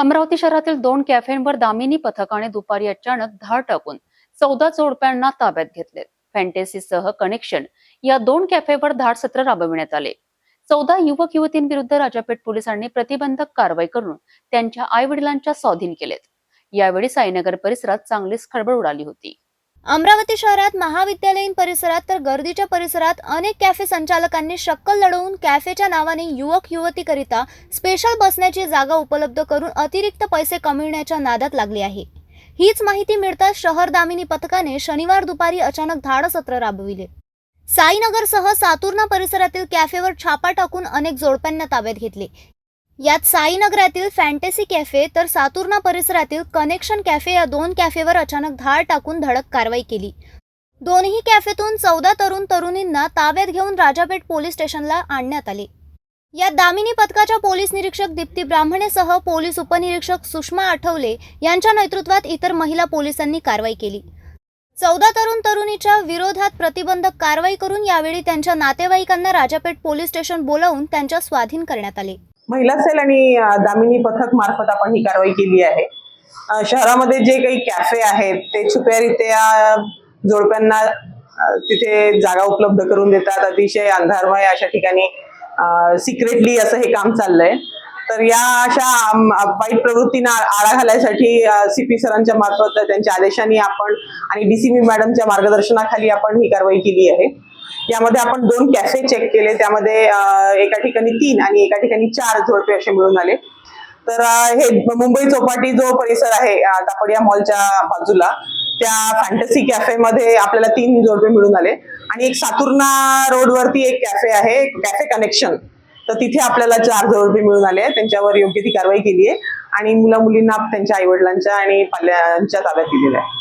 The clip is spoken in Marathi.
अमरावती शहरातील दोन कॅफेंवर दामिनी पथकाने दुपारी अचानक धाड टाकून चौदा जोडप्यांना ताब्यात घेतले. फॅन्टेसीसह कनेक्शन या दोन कॅफेवर धाड सत्र राबविण्यात आले. चौदा युवक युवतींविरुद्ध राजापेठ पोलिसांनी प्रतिबंधक कारवाई करून त्यांच्या आई वडिलांच्या स्वाधीन केलेत. यावेळी साईनगर परिसरात चांगलीच खळबळ उडाली होती. अमरावती शहरात महाविद्यालयीन परिसरात तर गर्दीच्या परिसरात अनेक कॅफे संचालकांनी शक्कल लढवून कॅफेच्या नावाने युवक युवतीकरिता स्पेशल बसण्याची जागा उपलब्ध करून अतिरिक्त पैसे कमविण्याच्या नादात लागले आहे. हीच माहिती मिळताच शहर दामिनी पथकाने शनिवार दुपारी अचानक धाडसत्र राबविले. साईनगरसह सातुर्णा परिसरातील कॅफेवर छापा टाकून अनेक जोडप्यांना ताब्यात घेतले. यात साईनगरातील फॅन्टेसी कॅफे तर सातुर्णा परिसरातील कनेक्शन कॅफे या दोन कॅफेवर अचानक धाड टाकून धडक कारवाई केली. दोन्ही कॅफेतून चौदा तरुण तरुणींना ताब्यात घेऊन राजापेठ पोलीस स्टेशनला आणण्यात आले. या दामिनी पथकाच्या पोलीस निरीक्षक दीप्ती ब्राह्मणेसह पोलीस उपनिरीक्षक सुषमा आठवले यांच्या नेतृत्वात इतर महिला पोलिसांनी कारवाई केली. चौदा तरुण तरुणीच्या विरोधात प्रतिबंधक कारवाई करून यावेळी त्यांच्या नातेवाईकांना राजापेठ पोलीस स्टेशन बोलावून त्यांच्या स्वाधीन करण्यात आले. महिला सेल आणि दामिनी पथक मार्फत आपण ही कारवाई केली आहे. शहरामध्ये जे काही कॅफे आहेत ते छुप्यारित्या जोडप्यांना तिथे जागा उपलब्ध करून देतात. अतिशय अंधारमय अशा ठिकाणी सिक्रेटली असं हे काम चाललंय. तर या अशा वाईट प्रवृत्तींना आळा घालायसाठी सीपी सरांच्या मार्फत त्यांच्या आदेशाने आपण आणि डीसीबी मॅडमच्या मार्गदर्शनाखाली आपण ही कारवाई केली आहे. यामध्ये आपण दोन कॅफे चेक केले. त्यामध्ये एका ठिकाणी तीन आणि एका ठिकाणी चार जोडपे असे मिळून आले. तर हे मुंबई चौपाटी जो परिसर आहे अं, तापडिया मॉलच्या बाजूला त्या फॅन्टसी कॅफे मध्ये आपल्याला तीन जोडपे मिळून आले. आणि एक सातुर्णा रोड वरती एक कॅफे आहे कॅफे कनेक्शन तर तिथे आपल्याला चार जोडपे मिळून आले. त्यांच्यावर योग्य ती कारवाई केली आहे. आणि मुला मुलींना त्यांच्या आई वडिलांच्या आणि पाल्यांच्या ताब्यात दिलेल्या आहे